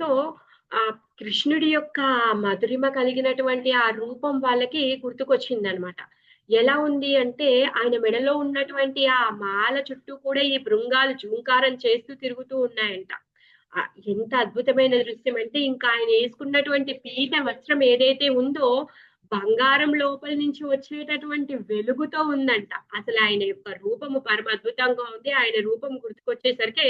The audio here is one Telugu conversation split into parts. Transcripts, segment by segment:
సో ఆ కృష్ణుడి యొక్క మధురిమ కలిగినటువంటి ఆ రూపం వాళ్ళకి గుర్తుకొచ్చింది అనమాట ఎలా ఉంది అంటే ఆయన మెడలో ఉన్నటువంటి ఆ మాల చుట్టూ కూడా ఈ బృంగాలు జూంకారం చేస్తూ తిరుగుతూ ఉన్నాయంట. ఎంత అద్భుతమైన దృశ్యం అంటే ఇంకా ఆయన వేసుకున్నటువంటి పీత వస్త్రం ఏదైతే ఉందో బంగారం లోపల నుంచి వచ్చేటటువంటి వెలుగుతో ఉందంట. అసలు ఆయన యొక్క రూపము పరమ అద్భుతంగా ఉంది. ఆయన రూపం గుర్తుకొచ్చేసరికి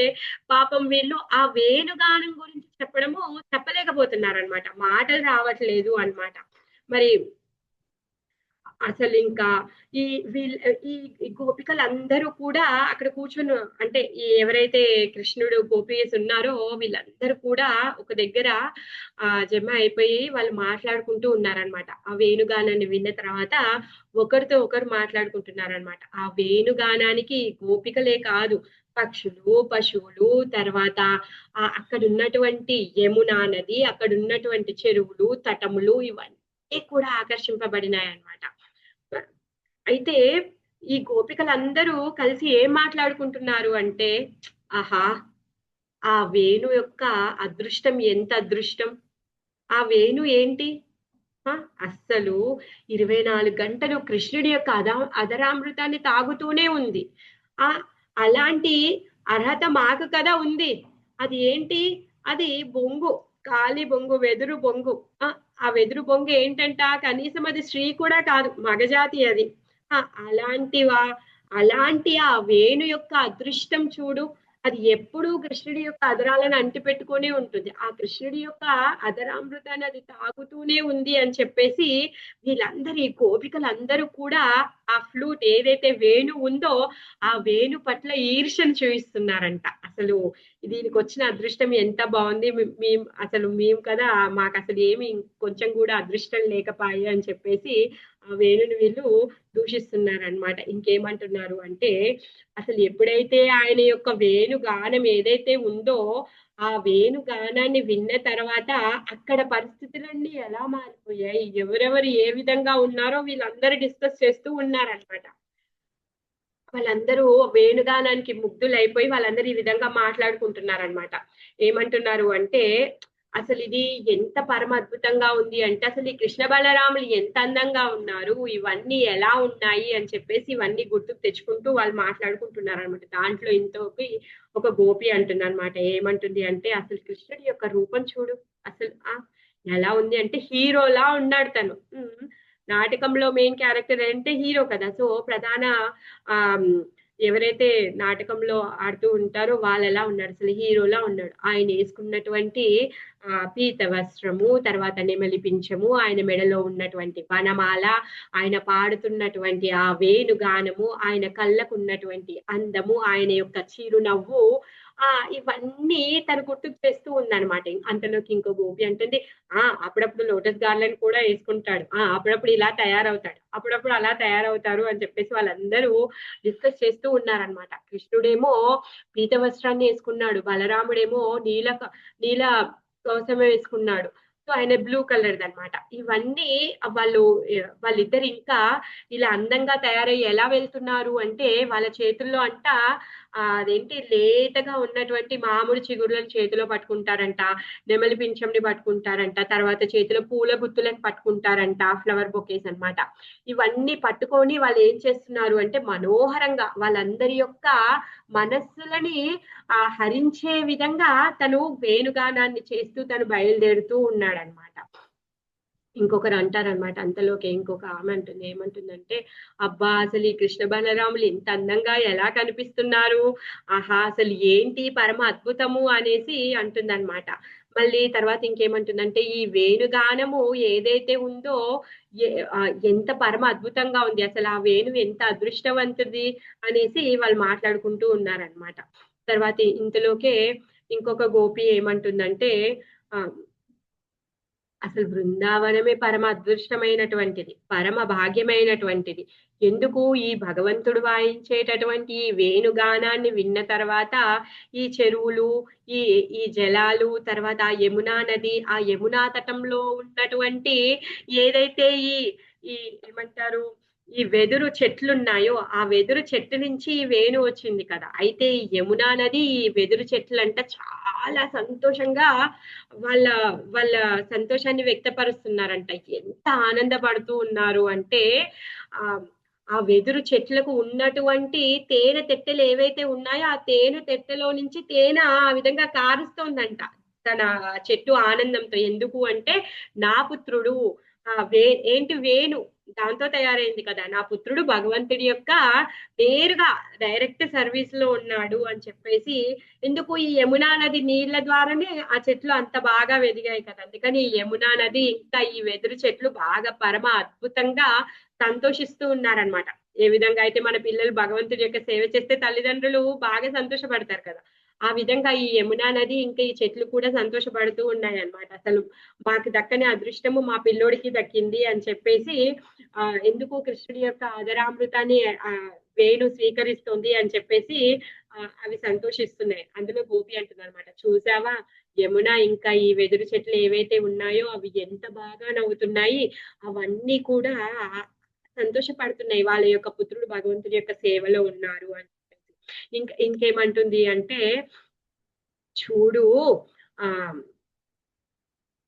పాపం వీళ్ళు ఆ వేణుగానం గురించి చెప్పడము చెప్పలేకపోతున్నారు అనమాట మాటలు రావట్లేదు అన్నమాట. మరి అసలు ఇంకా ఈ వీళ్ళ ఈ గోపికలు గోపికలందరూ కూడా అక్కడ కూర్చొని అంటే ఈ ఎవరైతే కృష్ణుడు గోపీస్ ఉన్నారో వీళ్ళందరూ కూడా ఒక దగ్గర ఆ జమ అయిపోయి వాళ్ళు మాట్లాడుకుంటూ ఉన్నారనమాట ఆ వేణుగానాన్ని విన్న తర్వాత ఒకరితో ఒకరు మాట్లాడుకుంటున్నారనమాట ఆ వేణుగానానికి గోపికలే కాదు పక్షులు పశువులు తర్వాత ఆ అక్కడ ఉన్నటువంటి యమునా నది అక్కడ ఉన్నటువంటి చెరువులు తటములు ఇవన్నీ కూడా ఆకర్షింపబడినాయన్నమాట. అయితే ఈ గోపికలందరూ కలిసి ఏం మాట్లాడుకుంటున్నారు అంటే ఆహా ఆ వేణు యొక్క అదృష్టం ఎంత అదృష్టం? ఆ వేణు ఏంటి? అస్సలు ఇరవై నాలుగు గంటలు కృష్ణుడి యొక్క అదా అదరామృతాన్ని తాగుతూనే ఉంది. ఆ అలాంటి అర్హత మాకు కదా ఉంది. అది ఏంటి? అది బొంగు కాలి బొంగు వెదురు బొంగు. ఆ ఆ వెదురు బొంగు ఏంటంట? కనీసం అది స్త్రీ కూడా కాదు మగజాతి అది. అలాంటివా అలాంటి ఆ వేణు యొక్క అదృష్టం చూడు అది ఎప్పుడూ కృష్ణుడి యొక్క అదరాలను అంటిపెట్టుకునే ఉంటుంది. ఆ కృష్ణుడి యొక్క అదరామృతాన్ని అది తాగుతూనే ఉంది అని చెప్పేసి వీళ్ళందరి గోపికలందరూ కూడా ఆ ఫ్లూట్ ఏదైతే వేణు ఉందో ఆ వేణు పట్ల ఈర్ష్యను చూపిస్తున్నారంట అసలు దీనికి వచ్చిన అదృష్టం ఎంత బాగుంది మేము అసలు మేము కదా మాకు అసలు ఏమి కొంచెం కూడా అదృష్టం లేకపాయి అని చెప్పేసి ఆ వేణుని వీళ్ళు దూషిస్తున్నారనమాట ఇంకేమంటున్నారు అంటే అసలు ఎప్పుడైతే ఆయన యొక్క వేణు గానం ఏదైతే ఉందో ఆ వేణు గానాన్ని విన్న తర్వాత అక్కడ పరిస్థితులన్నీ ఎలా మారిపోయాయి? ఎవరెవరు ఏ విధంగా ఉన్నారో వీళ్ళందరూ డిస్కస్ చేస్తూ ఉన్నారనమాట వాళ్ళందరూ వేణుగానానికి ముగ్ధులైపోయి వాళ్ళందరూ ఈ విధంగా మాట్లాడుకుంటున్నారనమాట ఏమంటున్నారు అంటే అసలు ఇది ఎంత పరమ అద్భుతంగా ఉంది అంటే అసలు ఈ కృష్ణ బలరాములు ఎంత అందంగా ఉన్నారు ఇవన్నీ ఎలా ఉన్నాయి అని చెప్పేసి ఇవన్నీ గుర్తుకు తెచ్చుకుంటూ వాళ్ళు మాట్లాడుకుంటున్నారు అనమాట దాంట్లో ఇంతోకి ఒక గోపి అంటుంది అనమాట ఏమంటుంది అంటే అసలు కృష్ణుడి యొక్క రూపం చూడు అసలు ఆ ఎలా ఉంది అంటే హీరోలా ఉన్నాడు తను. నాటకంలో మెయిన్ క్యారెక్టర్ అంటే హీరో కదా. సో ప్రధాన ఆ ఎవరైతే నాటకంలో ఆడుతూ ఉంటారో వాళ్ళు ఎలా ఉన్నారు అసలు హీరోలా ఉన్నాడు. ఆయన వేసుకున్నటువంటి ఆ పీత వస్త్రము తర్వాత నెమలి పింఛము ఆయన మెడలో ఉన్నటువంటి వనమాల ఆయన పాడుతున్నటువంటి ఆ వేణుగానము ఆయన కళ్ళకు ఉన్నటువంటి అందము ఆయన యొక్క చిరునవ్వు ఆ ఇవన్నీ తను గుర్తుకు తెస్తూ ఉందన్నమాట. అంతలోకి ఇంకో గోపి అంటుంది ఆ అప్పుడప్పుడు లోటస్ గార్లెండ్ కూడా వేసుకుంటాడు. ఆ అప్పుడప్పుడు ఇలా తయారవుతాడు. అప్పుడప్పుడు అలా తయారవుతారు అని చెప్పేసి వాళ్ళందరూ డిస్కస్ చేస్తూ ఉన్నారనమాట కృష్ణుడేమో పీత వస్త్రాన్ని వేసుకున్నాడు. బలరాముడేమో నీల నీల కవసమే వేసుకున్నాడు. సో ఆయన బ్లూ కలర్ అనమాట ఇవన్నీ వాళ్ళు వాళ్ళిద్దరు ఇంకా ఇలా అందంగా తయారయ్యి ఎలా వెళ్తున్నారు అంటే వాళ్ళ చేతుల్లో అంట అదేంటి లేతగా ఉన్నటువంటి మామిడి చిగురులను చేతిలో పట్టుకుంటారంట నెమలి పింఛంని పట్టుకుంటారంట తర్వాత చేతిలో పూల గుత్తులను పట్టుకుంటారంట ఫ్లవర్ బొకేస్ అన్నమాట. ఇవన్నీ పట్టుకొని వాళ్ళు ఏం చేస్తున్నారు అంటే మనోహరంగా వాళ్ళందరి యొక్క మనస్సులని ఆ హరించే విధంగా తను వేణుగానాన్ని చేస్తూ తను బయలుదేరుతూ ఉన్నాడనమాట ఇంకొకరు అంటారనమాట అంతలోకి ఇంకొక ఆమె అంటుంది ఏమంటుందంటే అబ్బా అసలు ఈ కృష్ణ బలరాములు ఇంత అందంగా ఎలా కనిపిస్తున్నారు? ఆహా అసలు ఏంటి పరమ అద్భుతము? అనేసి అంటుందన్నమాట మళ్ళీ తర్వాత ఇంకేమంటుందంటే ఈ వేణుగానము ఏదైతే ఉందో ఎంత పరమ అద్భుతంగా ఉంది. అసలు ఆ వేణు ఎంత అదృష్టవంతుది అనేసి వాళ్ళు మాట్లాడుకుంటూ ఉన్నారనమాట. తర్వాత ఇంతలోకే ఇంకొక గోపి ఏమంటుందంటే ఆ అసలు బృందావనమే పరమ అదృష్టమైనటువంటిది పరమ భాగ్యమైనటువంటిది ఎందుకు ఈ భగవంతుడు వాయించేటటువంటి ఈ వేణుగానాన్ని విన్న తర్వాత ఈ చెరువులు ఈ ఈ జలాలు తర్వాత ఆ యమునా నది ఆ యమునా తటంలో ఉన్నటువంటి ఏదైతే ఈ ఈ ఏమంటారు ఈ వెదురు చెట్లున్నాయో ఆ వెదురు చెట్టు నుంచి ఈ వేణు వచ్చింది కదా అయితే ఈ యమునా నది ఈ వెదురు చెట్లు అంట చాలా సంతోషంగా వాళ్ళ వాళ్ళ సంతోషాన్ని వ్యక్తపరుస్తున్నారంట. ఎంత ఆనందపడుతూ ఉన్నారు అంటే ఆ ఆ వెదురు చెట్లకు ఉన్నటువంటి తేనె తెట్టెలు ఏవైతే ఉన్నాయో, ఆ తేనె తెట్టెలో నుంచి తేనె ఆ విధంగా కారుస్తోందంట. తన చెట్టు ఆనందంతో. ఎందుకు అంటే నా పుత్రుడు ఆ వే ఏంటి వేణు దాంతో తయారైంది కదా! నా పుత్రుడు భగవంతుడి యొక్క నేరుగా డైరెక్ట్ సర్వీస్లో ఉన్నాడు అని చెప్పేసి ఎందుకు ఈ యమునా నది నీళ్ళ ద్వారానే ఆ చెట్లు అంత బాగా వెదిగాయి కదా! అందుకని ఈ యమునా నది ఇంకా ఈ వెదురు చెట్లు బాగా పరమ అద్భుతంగా సంతోషిస్తూ ఉన్నారనమాట. ఏ విధంగా అయితే మన పిల్లలు భగవంతుడి యొక్క సేవ చేస్తే తల్లిదండ్రులు బాగా సంతోషపడతారు కదా! ఆ విధంగా ఈ యమునా నది ఇంకా ఈ చెట్లు కూడా సంతోషపడుతూ ఉన్నాయన్నమాట. అసలు మాకు దక్కని అదృష్టము మా పిల్లోడికి దక్కింది అని చెప్పేసి ఆ ఎందుకు కృష్ణుడి యొక్క అధరామృతాన్ని వేణు స్వీకరిస్తుంది అని చెప్పేసి అవి సంతోషిస్తున్నాయి. అందులో గోపి అంటుందన్నమాట. చూసావా యమున ఇంకా ఈ వెదురు చెట్లు ఏవైతే ఉన్నాయో అవి ఎంత బాగా నవ్వుతున్నాయి. అవన్నీ కూడా సంతోషపడుతున్నాయి. వాళ్ళ యొక్క పుత్రుడు భగవంతుడి యొక్క సేవలో ఉన్నారు అని ఇంక ఇంకేమంటుంది అంటే చూడు ఆ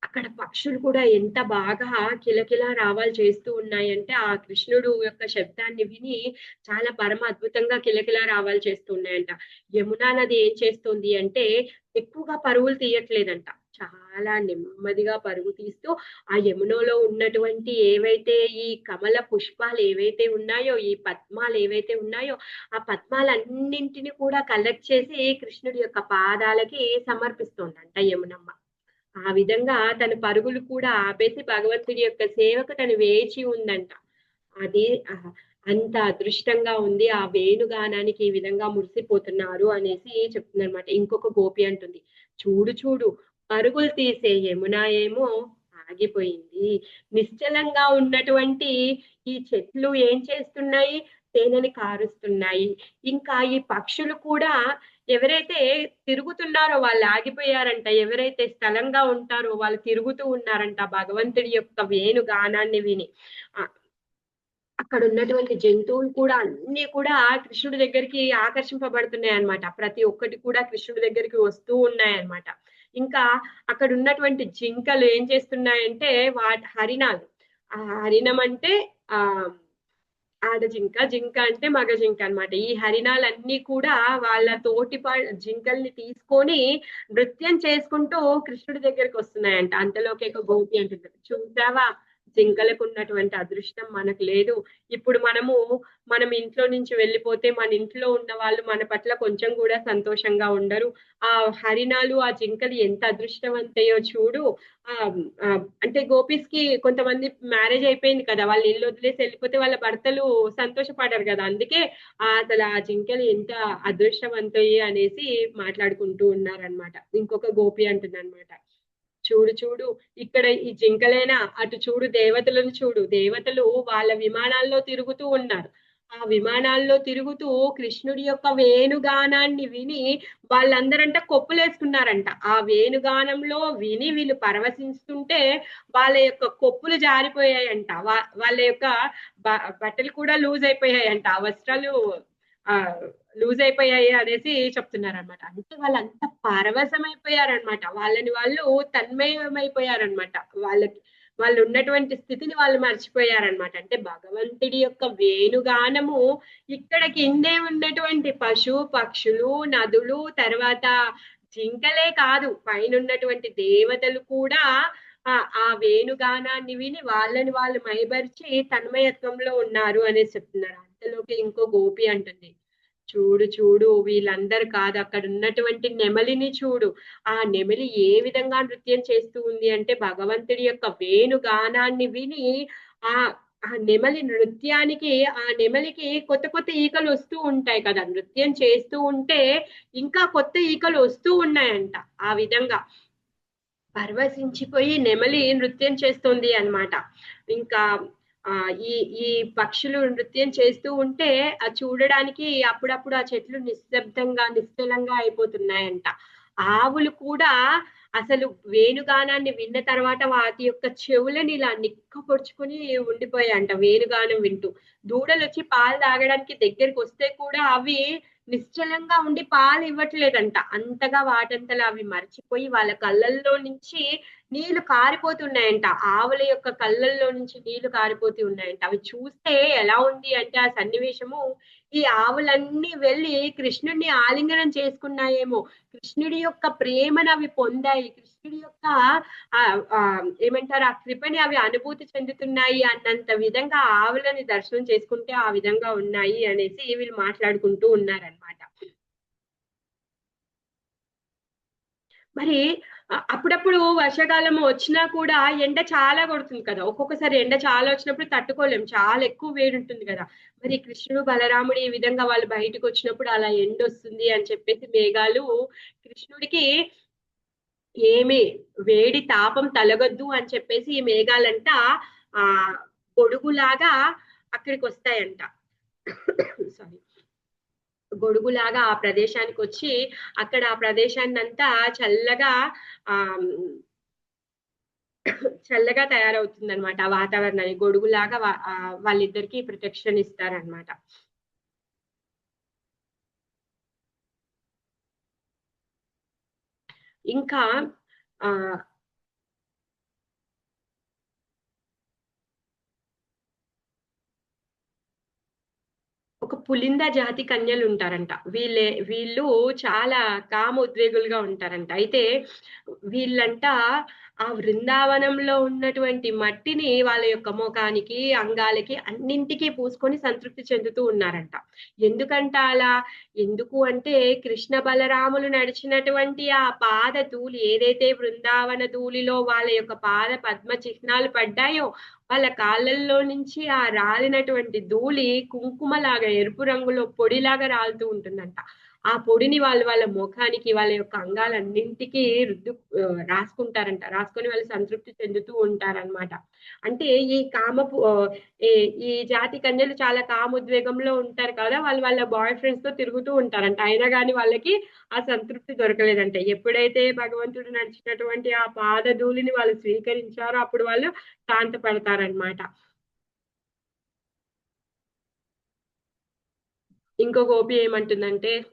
అక్కడ పక్షులు కూడా ఎంత బాగా కిలకిలా రావాలు చేస్తూ ఉన్నాయంటే, ఆ కృష్ణుడు యొక్క శబ్దాన్ని విని చాలా పరమ అద్భుతంగా కిలకిలా రావాలు చేస్తూ ఉన్నాయంట. యమునా నది ఏం చేస్తుంది అంటే, ఎక్కువగా పరువులు తీయట్లేదంట. చాలా నెమ్మదిగా పరుగు తీస్తూ, ఆ యమునలో ఉన్నటువంటి ఏవైతే ఈ కమల పుష్పాలు ఏవైతే ఉన్నాయో, ఈ పద్మాలు ఏవైతే ఉన్నాయో, ఆ పద్మాలన్నింటిని కూడా కలెక్ట్ చేసి కృష్ణుడి యొక్క పాదాలకి సమర్పిస్తోందంట యమునమ్మ. ఆ విధంగా తన పరుగులు కూడా ఆపేసి భగవంతుడి యొక్క సేవకు తను వేచి ఉందంట. అది అంత అదృష్టంగా ఉంది. ఆ వేణుగానానికి ఈ విధంగా మురిసిపోతున్నారు అనేసి చెప్తుందనమాట. ఇంకొక గోపి అంటుంది. చూడు చూడు పరుగులు తీసే యమున ఏమో ఆగిపోయింది. నిశ్చలంగా ఉన్నటువంటి ఈ చెట్లు ఏం చేస్తున్నాయి? తేనెని కారుస్తున్నాయి. ఇంకా ఈ పక్షులు కూడా ఎవరైతే తిరుగుతున్నారో వాళ్ళు ఆగిపోయారంట. ఎవరైతే స్థలంగా ఉంటారో వాళ్ళు తిరుగుతూ ఉన్నారంట. భగవంతుడి యొక్క వేణుగానాన్ని విని. అక్కడ ఉన్నటువంటి జంతువులు కూడా అన్ని కూడా కృష్ణుడి దగ్గరికి ఆకర్షింపబడుతున్నాయి అనమాట ప్రతి ఒక్కటి కూడా కృష్ణుడి దగ్గరికి వస్తూ ఉన్నాయన్నమాట. ఇంకా అక్కడ ఉన్నటువంటి జింకలు ఏం చేస్తున్నాయంటే వాటి హరిణాలు. ఆ హరిణం అంటే ఆ ఆడ జింక, జింక అంటే మగ జింక అన్నమాట. ఈ హరిణాలన్నీ కూడా వాళ్ళ తోటి జింకల్ని తీసుకొని నృత్యం చేసుకుంటూ కృష్ణుడి దగ్గరికొస్తున్నాయంట. అంతలోకి ఒక గోపి అంటుంది. చూసావా జింకలకు ఉన్నటువంటి అదృష్టం మనకు లేదు. ఇప్పుడు మనము మనం ఇంట్లో నుంచి వెళ్ళిపోతే మన ఇంట్లో ఉన్న వాళ్ళు మన పట్ల కొంచెం కూడా సంతోషంగా ఉండరు. ఆ హరిణాలు, ఆ జింకలు ఎంత అదృష్టవంతయో చూడు. ఆ అంటే అంటే గోపీస్‌కి కొంతమంది మ్యారేజ్ అయిపోయింది కదా! వాళ్ళు ఇల్లు వదిలేసి వెళ్ళిపోతే వాళ్ళ భర్తలు సంతోషపడ్డారు కదా అందుకే అసలు ఆ జింకలు ఎంత అదృష్టవంతయి అనేసి మాట్లాడుకుంటూ ఉన్నారనమాట. ఇంకొక గోపి అంటుందనమాట. చూడు చూడు ఇక్కడ ఈ జింకలైనా అటు చూడు దేవతలను చూడు. దేవతలు వాళ్ళ విమానాల్లో తిరుగుతూ ఉన్నారు. ఆ విమానాల్లో తిరుగుతూ కృష్ణుడి యొక్క వేణుగానాన్ని విని వాళ్ళందరంట కొప్పులేసుకున్నారంట. ఆ వేణుగానంలో విని వీళ్ళు పరవశిస్తుంటే వాళ్ళ యొక్క కొప్పులు జారిపోయాయంట. వా వాళ్ళ యొక్క బట్టలు కూడా లూజ్ అయిపోయాయంట. ఆ వస్త్రాలు లూజ్ అయిపోయాయి అనేసి చెప్తున్నారనమాట. అంటే వాళ్ళంత పారవశమైపోయారనమాట వాళ్ళని వాళ్ళు తన్మయమైపోయారనమాట. వాళ్ళకి వాళ్ళు ఉన్నటువంటి స్థితిని వాళ్ళు మర్చిపోయారనమాట. అంటే భగవంతుడి యొక్క వేణుగానము ఇక్కడ కిందే ఉన్నటువంటి పశు, పక్షులు, నదులు తర్వాత జింకలే కాదు పైన ఉన్నటువంటి దేవతలు కూడా ఆ వేణుగానాన్ని విని వాళ్ళని వాళ్ళు మైమరిచి తన్మయత్వంలో ఉన్నారు అనేసి చెప్తున్నారు. అంతలోకి ఇంకో గోపి అంటుంది. చూడు చూడు వీళ్ళందరు కాదు అక్కడ ఉన్నటువంటి నెమలిని చూడు. ఆ నెమలి ఏ విధంగా నృత్యం చేస్తూ ఉంది అంటే భగవంతుడి యొక్క వేణుగానాన్ని విని ఆ ఆ నెమలి నృత్యానికి ఆ నెమలికి కొత్త కొత్త ఈకలు వస్తూ ఉంటాయి కదా! నృత్యం చేస్తూ ఉంటే ఇంకా కొత్త ఈకలు వస్తూ ఉన్నాయంట. ఆ విధంగా పరవశించిపోయి నెమలి నృత్యం చేస్తుంది అనమాట ఇంకా ఈ ఈ పక్షులు నృత్యం చేస్తూ ఉంటే అది చూడడానికి అప్పుడప్పుడు ఆ చెట్లు నిశ్శబ్దంగా, నిశ్చలంగా అయిపోతున్నాయంట. ఆవులు కూడా అసలు వేణుగానాన్ని విన్న తర్వాత వాటి యొక్క చెవులని ఇలా నిక్కపొడుచుకొని ఉండిపోయాయంట వేణుగానం వింటూ. దూడలు వచ్చి పాలు తాగడానికి దగ్గరకొస్తే కూడా అవి నిశ్చలంగా ఉండి పాలు ఇవ్వట్లేదంట అంతగా వాటంతలా అవి మర్చిపోయి వాళ్ళ కళ్ళల్లో నుంచి నీళ్ళు కారిపోతున్నాయంట. ఆవుల యొక్క కళ్ళల్లో నుంచి నీళ్ళు కారిపోతూ ఉన్నాయంట. అవి చూస్తే ఎలా ఉంది అంటే ఆ సన్నివేశము ఈ ఆవులన్నీ వెళ్ళి కృష్ణుడిని ఆలింగనం చేసుకున్నాయేమో. కృష్ణుడి యొక్క ప్రేమను అవి పొందాయి. కృష్ణుడి యొక్క ఏమంటారు? ఆ కృపని అవి అనుభూతి చెందుతున్నాయి అన్నంత విధంగా ఆవులని దర్శనం చేసుకుంటే ఆ విధంగా ఉన్నాయి అనేసి వీళ్ళు మాట్లాడుకుంటూ ఉన్నారనమాట మరి అప్పుడప్పుడు వర్షాకాలం వచ్చినా కూడా ఎండ చాలా కొడుతుంది కదా. ఒక్కొక్కసారి ఎండ చాలా వచ్చినప్పుడు తట్టుకోలేం. చాలా ఎక్కువ వేడి ఉంటుంది కదా. మరి కృష్ణుడు బలరాముడు ఈ విధంగా వాళ్ళు బయటకు వచ్చినప్పుడు అలా ఎండ వస్తుంది అని చెప్పేసి మేఘాలు కృష్ణుడికి ఏమి వేడి తాపం తలగొద్దు అని చెప్పేసి ఈ మేఘాలంట ఆ గొడుగులాగా అక్కడికి వస్తాయంట. సారీ గొడుగులాగా ఆ ప్రదేశానికి వచ్చి అక్కడ ఆ ప్రదేశాన్ని అంతా చల్లగా ఆ చల్లగా తయారవుతుంది అనమాట ఆ వాతావరణాన్ని. గొడుగులాగా ఆ వాళ్ళిద్దరికి ప్రొటెక్షన్ ఇస్తారనమాట ఇంకా ఆ ఒక పులింద జాతి కన్యలు ఉంటారంట. వీళ్ళే వీళ్ళు చాలా కామ ఉద్వేగులుగా ఉంటారంట. అయితే వీళ్ళంట ఆ బృందావనంలో ఉన్నటువంటి మట్టిని వాళ్ళ యొక్క ముఖానికి అంగాలకి అన్నింటికీ పూసుకొని సంతృప్తి చెందుతూ ఉన్నారంట. ఎందుకంట అలా? ఎందుకు అంటే కృష్ణ బలరాములు నడిచినటువంటి ఆ పాద ధూళి ఏదైతే బృందావన ధూళిలో వాళ్ళ యొక్క పాద పద్మ చిహ్నాలు పడ్డాయో వాళ్ళ కాళ్ళల్లో నుంచి ఆ రాలినటువంటి ధూళి కుంకుమలాగా ఎరుపు రంగులో పొడిలాగా రాలుతూ ఉంటుందంట. ఆ పొడిని వాళ్ళు వాళ్ళ ముఖానికి వాళ్ళ యొక్క అంగాలన్నింటికి రుద్దు రాసుకుంటారంట. రాసుకొని వాళ్ళు సంతృప్తి చెందుతూ ఉంటారన్నమాట. అంటే ఈ కామపు ఈ ఈ జాతి కన్యలు చాలా కామోద్వేగంలో ఉంటారు కదా వాళ్ళు వాళ్ళ బాయ్ ఫ్రెండ్స్తో తిరుగుతూ ఉంటారంట. అయినా కానీ వాళ్ళకి ఆ సంతృప్తి దొరకలేదంట. ఎప్పుడైతే భగవంతుడు నడిచినటువంటి ఆ పాదధూళిని వాళ్ళు స్వీకరించారో అప్పుడు వాళ్ళు శాంతపడతారనమాట ఇంకో గోపి ఏమంటుందంటే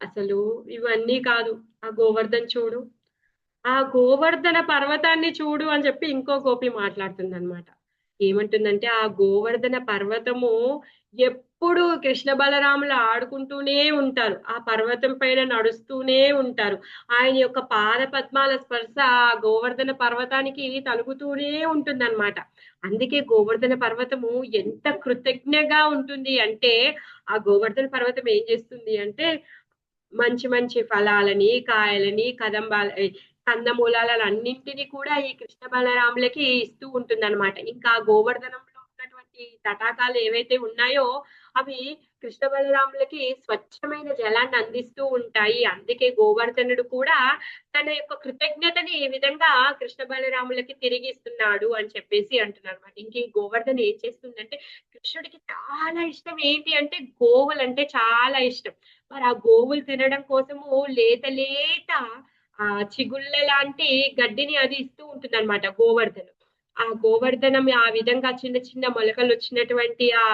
అసలు ఇవన్నీ కాదు ఆ గోవర్ధన్ చూడు. ఆ గోవర్ధన పర్వతాన్ని చూడు అని చెప్పి ఇంకో గోపి మాట్లాడుతుంది అనమాట ఏమంటుందంటే ఆ గోవర్ధన పర్వతము ఎప్పుడు కృష్ణ బలరాములు ఆడుకుంటూనే ఉంటారు. ఆ పర్వతం పైన నడుస్తూనే ఉంటారు. ఆయన యొక్క పాద పద్మాల స్పర్శ ఆ గోవర్ధన పర్వతానికి తలుగుతూనే ఉంటుందన్నమాట. అందుకే గోవర్ధన పర్వతము ఎంత కృతజ్ఞగా ఉంటుంది అంటే ఆ గోవర్ధన పర్వతం ఏం చేస్తుంది అంటే మంచి మంచి ఫలాలని కాయలని కదంబాల కందమూలాలను అన్నింటినీ కూడా ఈ కృష్ణ బలరాములకి ఇస్తూ ఉంటుంది అనమాట ఇంకా గోవర్ధనంలో ఉన్నటువంటి తటాకాలు ఏవైతే ఉన్నాయో అవి కృష్ణ బలరాములకి స్వచ్ఛమైన జలాన్ని అందిస్తూ ఉంటాయి. అందుకే గోవర్ధనుడు కూడా తన యొక్క కృతజ్ఞతని ఈ విధంగా కృష్ణ బలరాములకి తిరిగి ఇస్తున్నాడు అని చెప్పేసి అంటున్నారు అనమాట ఇంక ఈ గోవర్ధన్ ఏం చేస్తుందంటే కృష్ణుడికి చాలా ఇష్టం ఏంటి అంటే గోవులు అంటే చాలా ఇష్టం. మరి ఆ గోవులు తినడం కోసము లేత లేత ఆ చిగుళ్ళ లాంటి గడ్డిని అది ఇస్తూ ఉంటుంది అనమాట గోవర్ధను. ఆ గోవర్ధనం ఆ విధంగా చిన్న చిన్న మొలకలు వచ్చినటువంటి ఆ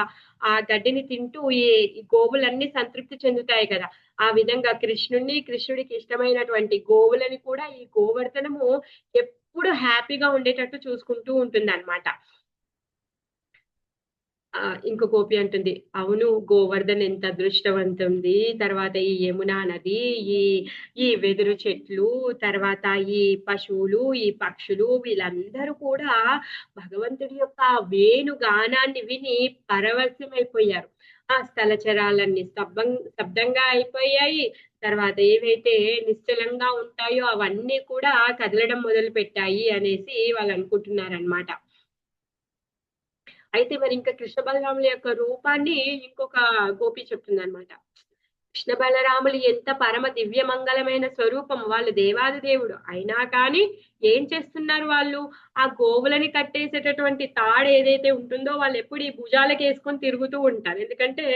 ఆ గడ్డిని తింటూ ఈ గోవులన్నీ సంతృప్తి చెందుతాయి కదా. ఆ విధంగా కృష్ణుడిని కృష్ణుడికి ఇష్టమైనటువంటి గోవులని కూడా ఈ గోవర్ధనము ఎప్పుడు హ్యాపీగా ఉండేటట్టు చూసుకుంటూ ఉంటుంది అనమాట ఇంకో గోపి అంటుంది అవును గోవర్ధన్ ఎంత అదృష్టవంతుంది. తర్వాత ఈ యమునా నది ఈ ఈ వెదురు చెట్లు తర్వాత ఈ పశువులు ఈ పక్షులు వీళ్ళందరూ కూడా భగవంతుడి యొక్క వేణు గానాన్ని విని పరవశమైపోయారు. ఆ స్థలచరాలన్నీ స్తబ్దం స్తబ్దంగా అయిపోయాయి. తర్వాత ఏవైతే నిశ్చలంగా ఉంటాయో అవన్నీ కూడా కదలడం మొదలు పెట్టాయి అనేసి వాళ్ళు అనుకుంటున్నారనమాట అయితే మరి ఇంకా కృష్ణ బలరాముల యొక్క రూపాన్ని ఇంకొక గోపి చెప్తుంది అనమాట కృష్ణ బలరాములు ఎంత పరమ దివ్య మంగళమైన స్వరూపం వాళ్ళు దేవాది దేవుడు. అయినా కానీ ఏం చేస్తున్నారు వాళ్ళు? ఆ గోవులని కట్టేసేటటువంటి తాడు ఏదైతే ఉంటుందో వాళ్ళు ఎప్పుడు ఈ భుజాలకు వేసుకొని తిరుగుతూ ఉంటారు. ఎందుకంటే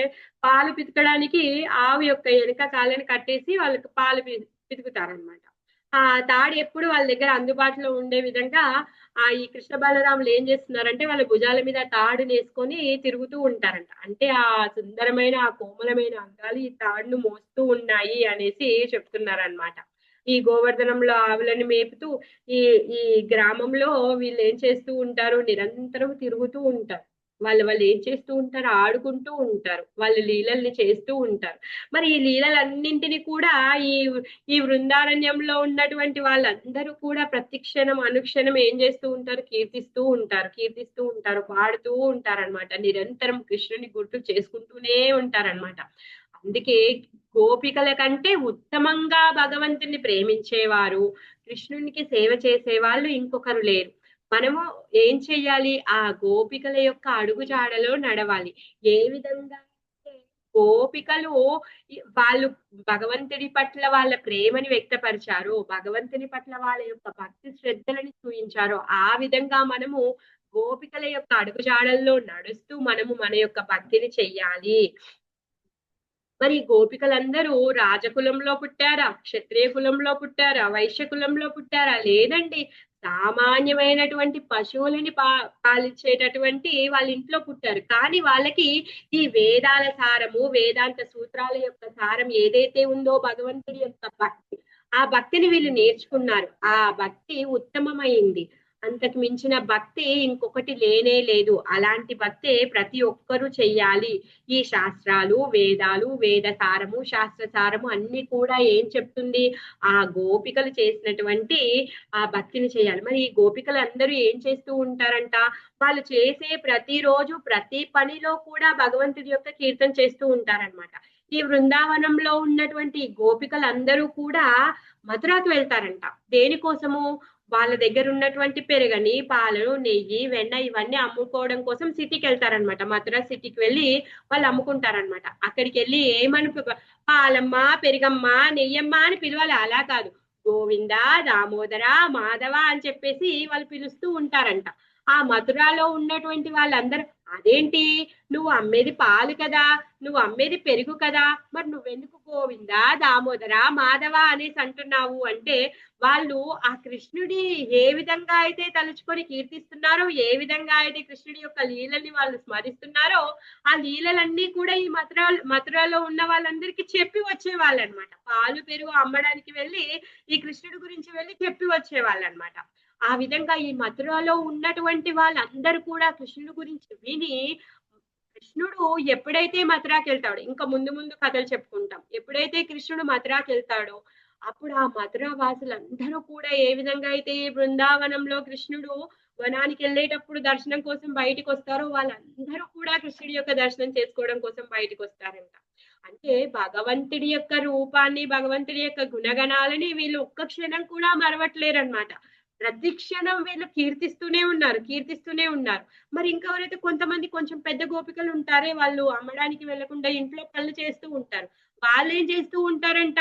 పాలు పితకడానికి ఆవు యొక్క వెనుక కాళ్ళని కట్టేసి వాళ్ళకి పాలు పి- పితుకుతారనమాట ఆ తాడు ఎప్పుడు వాళ్ళ దగ్గర అందుబాటులో ఉండే విధంగా ఆ ఈ కృష్ణ బలరాములు ఏం చేస్తున్నారంటే వాళ్ళ భుజాల మీద తాడునేసుకొని తిరుగుతూ ఉంటారంట. అంటే ఆ సుందరమైన, ఆ కోమలమైన అంగాలు ఈ తాడును మోస్తూ ఉన్నాయి అనేసి చెప్తున్నారనమాట. ఈ గోవర్ధనంలో ఆవులను మేపుతూ ఈ ఈ గ్రామంలో వీళ్ళు ఏం చేస్తూ ఉంటారు, నిరంతరం తిరుగుతూ ఉంటారు. వాళ్ళు వాళ్ళు ఏం చేస్తూ ఉంటారు, ఆడుకుంటూ ఉంటారు. వాళ్ళు లీలల్ని చేస్తూ ఉంటారు. మరి ఈ లీలలన్నింటినీ కూడా ఈ ఈ వృందారణ్యంలో ఉన్నటువంటి వాళ్ళందరూ కూడా ప్రతి క్షణం, అనుక్షణం ఏం చేస్తూ ఉంటారు, కీర్తిస్తూ ఉంటారు. కీర్తిస్తూ ఉంటారు, పాడుతూ ఉంటారనమాట. నిరంతరం కృష్ణుని గుర్తు చేసుకుంటూనే ఉంటారనమాట. అందుకే గోపికల కంటే ఉత్తమంగా భగవంతుని ప్రేమించేవారు, కృష్ణునికి సేవ చేసేవాళ్ళు ఇంకొకరు లేరు. మనము ఏం చెయ్యాలి? ఆ గోపికల యొక్క అడుగుజాడలో నడవాలి. ఏ విధంగా గోపికలు వాళ్ళు భగవంతుడి పట్ల వాళ్ళ ప్రేమని వ్యక్తపరిచారు భగవంతుని పట్ల వాళ్ళ యొక్క భక్తి శ్రద్ధలని చూపించారు ఆ విధంగా మనము గోపికల యొక్క అడుగుజాడల్లో నడుస్తూ మనము మన యొక్క భక్తిని చెయ్యాలి. మరి గోపికలందరూ రాజకులంలో పుట్టారా? క్షత్రియ కులంలో పుట్టారా? వైశ్య కులంలో పుట్టారా? లేదండి. సామాన్యమైనటువంటి పశువులని పా పాలించేటటువంటి వాళ్ళ ఇంట్లో పుట్టారు. కానీ వాళ్ళకి ఈ వేదాల సారము, వేదాంత సూత్రాల యొక్క సారం ఏదైతే ఉందో భగవంతుడి యొక్క భక్తి, ఆ భక్తిని వీళ్ళు నేర్చుకున్నారు. ఆ భక్తి ఉత్తమమైంది. అంతకు మించిన భక్తి ఇంకొకటి లేనే లేదు. అలాంటి భక్తే ప్రతి ఒక్కరూ చెయ్యాలి. ఈ శాస్త్రాలు, వేదాలు, వేద సారము, శాస్త్ర సారము కూడా ఏం చెప్తుంది? ఆ గోపికలు చేసినటువంటి ఆ భక్తిని చేయాలి. మరి ఈ గోపికలు అందరూ ఏం చేస్తూ ఉంటారంట? వాళ్ళు చేసే ప్రతిరోజు, ప్రతి పనిలో కూడా భగవంతుడి యొక్క కీర్తన చేస్తూ ఉంటారనమాట. ఈ వృందావనంలో ఉన్నటువంటి గోపికలందరూ కూడా మథురాకి వెళ్తారంట. దేనికోసము? వాళ్ళ దగ్గర ఉన్నటువంటి పెరుగని, పాలు నెయ్యి, వెన్న ఇవన్నీ అమ్ముకోవడం కోసం సిటీకెళ్తారనమాట. మథుర సిటీకి వెళ్ళి వాళ్ళు అమ్ముకుంటారనమాట. అక్కడికి ఏమని ఏమను పాలమ్మ, పెరుగమ్మ, నెయ్యమ్మ అని పిలవాలి. అలా కాదు. గోవింద, దామోదర, మాధవ అని చెప్పేసి వాళ్ళు పిలుస్తూ ఉంటారంట. ఆ మథురాలో ఉన్నటువంటి వాళ్ళందరూ అదేంటి నువ్వు అమ్మేది పాలు కదా! నువ్వు అమ్మేది పెరుగు కదా! మరి నువ్వెందుకు గోవిందా దామోదర, మాధవ అనేసి అంటున్నావు అంటే, వాళ్ళు ఆ కృష్ణుడి ఏ విధంగా అయితే తలుచుకొని కీర్తిస్తున్నారో, ఏ విధంగా అయితే కృష్ణుడి యొక్క లీలల్ని వాళ్ళు స్మరిస్తున్నారో, ఆ లీలలన్నీ కూడా ఈ మథురా మథురాలో ఉన్న వాళ్ళందరికీ చెప్పి వచ్చేవాళ్ళనమాట. పాలు, పెరుగు అమ్మడానికి వెళ్ళి ఈ కృష్ణుడి గురించి వెళ్ళి చెప్పి వచ్చేవాళ్ళనమాట. ఆ విధంగా ఈ మథురలో ఉన్నటువంటి వాళ్ళందరూ కూడా కృష్ణుడి గురించి విని, కృష్ణుడు ఎప్పుడైతే మథురాకెళ్తాడో ఇంకా ముందు ముందు కథలు చెప్పుకుంటాం. ఎప్పుడైతే కృష్ణుడు మథురాకెళ్తాడో, అప్పుడు ఆ మథురా వాసులందరూ కూడా ఏ విధంగా అయితే బృందావనంలో కృష్ణుడు వనానికి వెళ్ళేటప్పుడు దర్శనం కోసం బయటికొస్తారో, వాళ్ళందరూ కూడా కృష్ణుడి యొక్క దర్శనం చేసుకోవడం కోసం బయటికొస్తారంట. అంటే భగవంతుడి యొక్క రూపాన్ని, భగవంతుడి యొక్క గుణగణాలని వీళ్ళు ఒక్క క్షణం కూడా మరవట్లేరనమాట. ప్రతిక్షణం వీళ్ళు కీర్తిస్తూనే ఉన్నారు. కీర్తిస్తూనే ఉన్నారు. మరి ఇంకెవరైతే కొంతమంది కొంచెం పెద్ద గోపికలు ఉంటారే, వాళ్ళు అమ్మడానికి వెళ్ళకుండా ఇంట్లో పనులు చేస్తూ ఉంటారు. వాళ్ళేం చేస్తూ ఉంటారంట,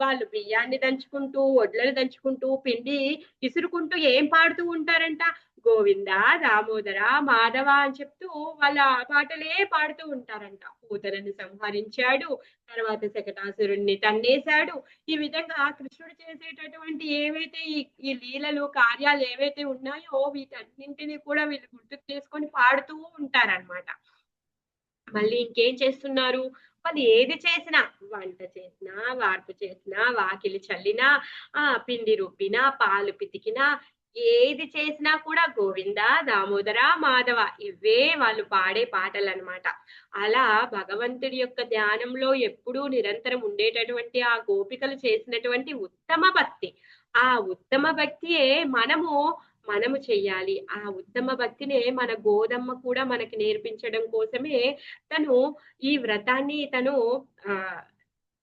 వాళ్ళు బియ్యాన్ని దంచుకుంటూ, వడ్లను దంచుకుంటూ, పిండి ఇసురుకుంటూ ఏం పాడుతూ ఉంటారంట, గోవింద, దామోదర, మాధవ అని చెప్తూ వాళ్ళ పాటలే పాడుతూ ఉంటారంట. పూతనని సంహరించాడు, తర్వాత శకటాసురుడిని తన్నేశాడు. ఈ విధంగా కృష్ణుడు చేసేటటువంటి ఏవైతే ఈ ఈ లీలలు, కార్యాలు ఏవైతే ఉన్నాయో వీటన్నింటిని కూడా వీళ్ళు గుర్తుకు చేసుకొని పాడుతూ ఉంటారనమాట. మళ్ళీ ఇంకేం చేస్తున్నారు? వాళ్ళు ఏది చేసినా, వంట చేసినా, వార్పు చేసినా, వాకిలి చల్లినా, ఆ పిండి రుబ్బినా, పాలు పితికినా, ఏది చేసినా కూడా గోవింద, దామోదర, మాధవ ఇవే వాళ్ళు పాడే పాటలు అనమాట అలా భగవంతుడి యొక్క ధ్యానంలో ఎప్పుడూ నిరంతరం ఉండేటటువంటి ఆ గోపికలు చేసినటువంటి ఉత్తమ భక్తి. ఆ ఉత్తమ భక్తియే మనము, మనము చెయ్యాలి. ఆ ఉత్తమ భక్తినే మన గోదమ్మ కూడా మనకి నేర్పించడం కోసమే తను ఈ వ్రతాన్ని తను ఆ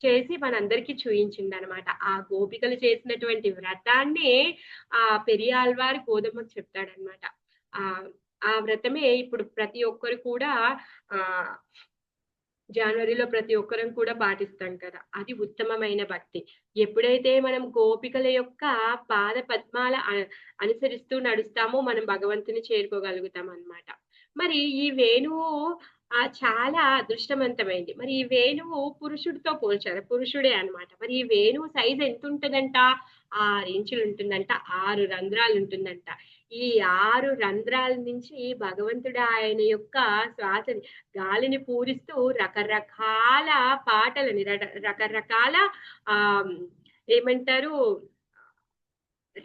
చేసి మనందరికీ చూయించింది అనమాట ఆ గోపికలు చేసినటువంటి వ్రతాన్ని ఆ పెరియాళ్వార్ గోధుమ చెప్తాడనమాట. ఆ ఆ వ్రతమే ఇప్పుడు ప్రతి ఒక్కరు కూడా ఆ జనవరిలో ప్రతి ఒక్కరం కూడా పాటిస్తాం కదా! అది ఉత్తమమైన భక్తి. ఎప్పుడైతే మనం గోపికల యొక్క పాద పద్మాల అనుసరిస్తూ నడుస్తామో మనం భగవంతుని చేరుకోగలుగుతాం అన్నమాట మరి ఈ వేణువు ఆ చాలా అదృష్టవంతమైంది. మరి ఈ వేణువు పురుషుడితో పోల్చారు. పురుషుడే అన్నమాట. మరి ఈ వేణువు సైజ్ ఎంతుంటదంట? 6 ఇంచులుంటుందంట. 6 రంధ్రాలుంటుందంట. ఈ ఆరు రంధ్రాల నుంచి భగవంతుడు ఆయన యొక్క శ్వాసని గాలిని పూరిస్తూ రకరకాల పాటలని రకరకాల ఆ ఏమంటారు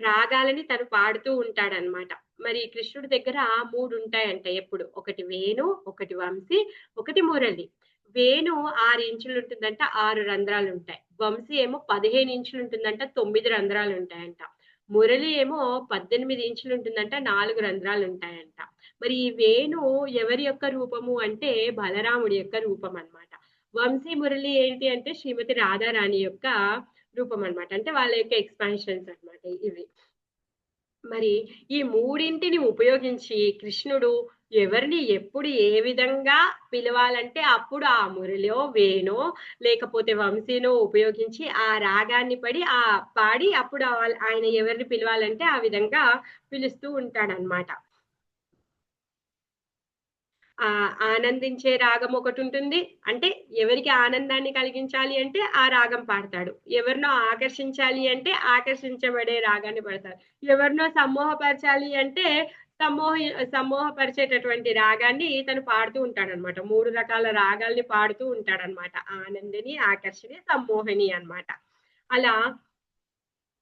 రాగాలని తను పాడుతూ ఉంటాడనమాట. మరి కృష్ణుడి దగ్గర మూడు ఉంటాయంట ఎప్పుడు. ఒకటి వేణు, ఒకటి వంశీ, ఒకటి మురళి. వేణు ఆరు ఇంచులు ఉంటుందంట ఆరు రంధ్రాలు ఉంటాయి వంశీ ఏమో పదిహేను ఇంచులు ఉంటుందంట తొమ్మిది రంధ్రాలు ఉంటాయంట మురళి ఏమో పద్దెనిమిది ఇంచులు ఉంటుందంట నాలుగు రంధ్రాలు ఉంటాయంట మరి ఈ వేణు ఎవరి యొక్క రూపము అంటే బలరాముడి యొక్క రూపం అన్నమాట. వంశీ, మురళి ఏంటి అంటే శ్రీమతి రాధారాణి యొక్క రూపం అన్నమాట. అంటే వాళ్ళ యొక్క ఎక్స్‌పాన్షన్స్ అన్నమాట ఇవి. మరి ఈ మూడింటిని ఉపయోగించి కృష్ణుడు ఎవరిని ఎప్పుడు ఏ విధంగా పిలవాలంటే అప్పుడు ఆ మురళో, వేణో లేకపోతే వంశీనో ఉపయోగించి ఆ రాగాన్ని పడి ఆ పాడి అప్పుడు ఆయన ఎవరిని పిలవాలంటే ఆ విధంగా పిలుస్తూ ఉంటాడనమాట ఆ ఆనందించే రాగం ఒకటి ఉంటుంది అంటే ఎవరికి ఆనందాన్ని కలిగించాలి అంటే ఆ రాగం పాడతాడు. ఎవరినో ఆకర్షించాలి అంటే ఆకర్షించబడే రాగాన్ని పడతాడు ఎవరినో సమ్మోహపరచాలి అంటే సమ్మోహి సమ్మోహపరిచేటటువంటి రాగాన్ని తను పాడుతూ ఉంటాడన్నమాట. మూడు రకాల రాగాల్ని పాడుతూ ఉంటాడనమాట ఆనందిని, ఆకర్షణ సమ్మోహిని అన్నమాట. అలా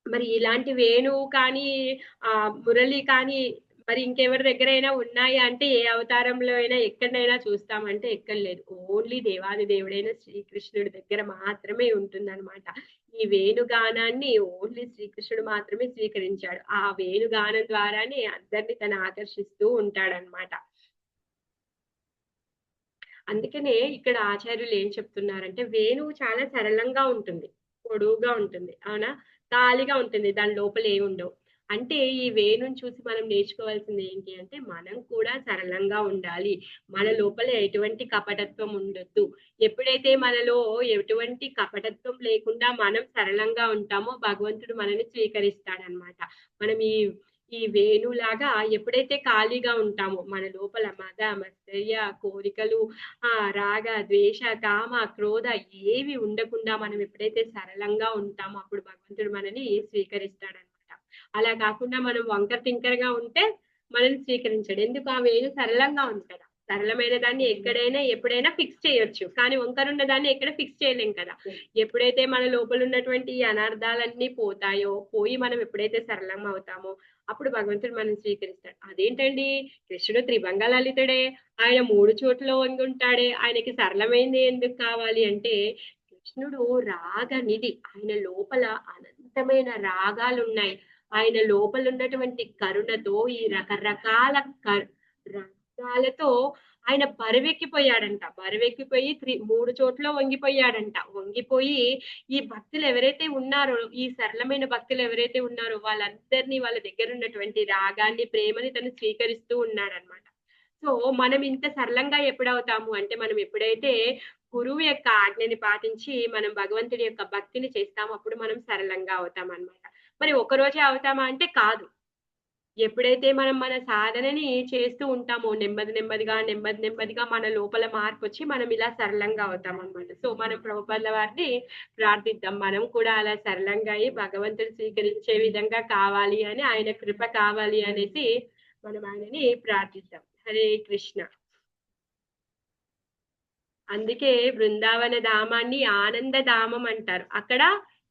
మరి ఇలాంటి వేణువు కానీ ఆ మురళి కానీ మరి ఇంకెవరి దగ్గరైనా ఉన్నాయా అంటే ఏ అవతారంలో అయినా ఎక్కడైనా చూస్తామంటే ఎక్కడ లేదు. ఓన్లీ దేవాది దేవుడైన శ్రీకృష్ణుడి దగ్గర మాత్రమే ఉంటుందన్నమాట. ఈ వేణుగానాన్ని ఓన్లీ శ్రీకృష్ణుడు మాత్రమే స్వీకరించాడు. ఆ వేణుగానం ద్వారానే అందరిని తను ఆకర్షిస్తూ ఉంటాడనమాట అందుకనే ఇక్కడ ఆచార్యులు ఏం చెప్తున్నారంటే వేణువు చాలా సరళంగా ఉంటుంది. పొడువుగా ఉంటుంది. అవునా? ఖాళీగా ఉంటుంది. దాని లోపల ఏముండవు. అంటే ఈ వేణుని చూసి మనం నేర్చుకోవాల్సింది ఏంటి అంటే మనం కూడా సరళంగా ఉండాలి. మన లోపల ఎటువంటి కపటత్వం ఉండొద్దు. ఎప్పుడైతే మనలో ఎటువంటి కపటత్వం లేకుండా మనం సరళంగా ఉంటామో భగవంతుడు మనల్ని స్వీకరిస్తాడన్నమాట. మనం ఈ ఈ వేణులాగా ఎప్పుడైతే ఖాళీగా ఉంటామో మన లోపల మద, మత్సర్య, కోరికలు ఆ రాగ, ద్వేష, కామ, క్రోధ ఏవి ఉండకుండా మనం ఎప్పుడైతే సరళంగా ఉంటామో అప్పుడు భగవంతుడు మనల్ని స్వీకరిస్తాడన్నమాట. అలా కాకుండా మనం వంకర టింకరగా ఉంటే మనల్ని స్వీకరించడు. ఎందుకు? ఆ వేలు సరళంగా ఉంది కదా! సరళమైన దాన్ని ఎక్కడైనా, ఎప్పుడైనా ఫిక్స్ చేయొచ్చు. కానీ వంకరున్న దాన్ని ఎక్కడ ఫిక్స్ చేయలేం కదా! ఎప్పుడైతే మన లోపల ఉన్నటువంటి అనార్థాలన్నీ పోతాయో, పోయి మనం ఎప్పుడైతే సరళం అవుతామో అప్పుడు భగవంతుడు మనం స్వీకరిస్తాడు. అదేంటండి కృష్ణుడు త్రిభంగలలితుడే ఆయన మూడు చోట్ల వంగుంటాడే. ఆయనకి సరళమైంది ఎందుకు కావాలి అంటే కృష్ణుడు రాగనిధి. ఆయన లోపల అనంతమైన రాగాలు ఉన్నాయి ఆయన లోపల ఉన్నటువంటి కరుణతో ఈ రకరకాల రకాలతో ఆయన బరువెక్కిపోయాడంట. బరువెక్కిపోయి త్రీ మూడు చోట్ల వంగిపోయాడంట. వంగిపోయి ఈ భక్తులు ఎవరైతే ఉన్నారో, ఈ సరళమైన భక్తులు ఎవరైతే ఉన్నారో వాళ్ళందరినీ వాళ్ళ దగ్గర ఉన్నటువంటి రాగాన్ని, ప్రేమని తను స్వీకరిస్తూ ఉన్నాడనమాట సో, మనం ఇంత సరళంగా ఎప్పుడవుతాము అంటే మనం ఎప్పుడైతే గురువు యొక్క ఆజ్ఞని పాటించి మనం భగవంతుడి యొక్క భక్తిని చేస్తాం అప్పుడు మనం సరళంగా అవుతామన్నమాట. మరి ఒకరోజే అవుతామా అంటే కాదు. ఎప్పుడైతే మనం మన సాధనని చేస్తూ ఉంటామో నెమ్మది నెమ్మదిగా, నెమ్మది నెమ్మదిగా మన లోపల మార్పొచ్చి మనం ఇలా సరళంగా అవుతామన్నమాట. సో, మనం ప్రభుపల్ల వారిని ప్రార్థిద్దాం. మనం కూడా అలా సరళంగా అయ్యి భగవంతుడు స్వీకరించే విధంగా కావాలి అని ఆయన కృప కావాలి అనేసి మనం ఆయనని ప్రార్థిద్దాం. హరే కృష్ణ. అందుకే బృందావన ధామాన్ని ఆనంద ధామం అంటారు. అక్కడ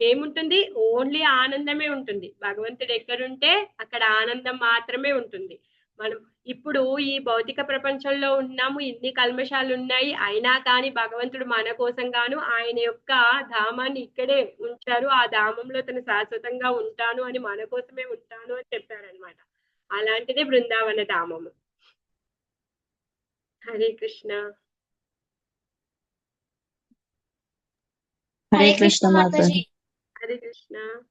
ఏముంటుంది? ఓన్లీ ఆనందమే ఉంటుంది. భగవంతుడు ఎక్కడుంటే అక్కడ ఆనందం మాత్రమే ఉంటుంది. మనం ఇప్పుడు ఈ భౌతిక ప్రపంచంలో ఉన్నాము. ఇన్ని కల్మషాలున్నాయి. అయినా కానీ భగవంతుడు మన కోసం గాను ఆయన యొక్క ధామాన్ని ఇక్కడే ఉంచారు. ఆ ధామంలో తను శాశ్వతంగా ఉంటాను అని మన కోసమే ఉంటాను అని చెప్పారనమాట అలాంటిదే బృందావన ధామము. హరే కృష్ణ. Hare Krishna Mataji Hare Krishna.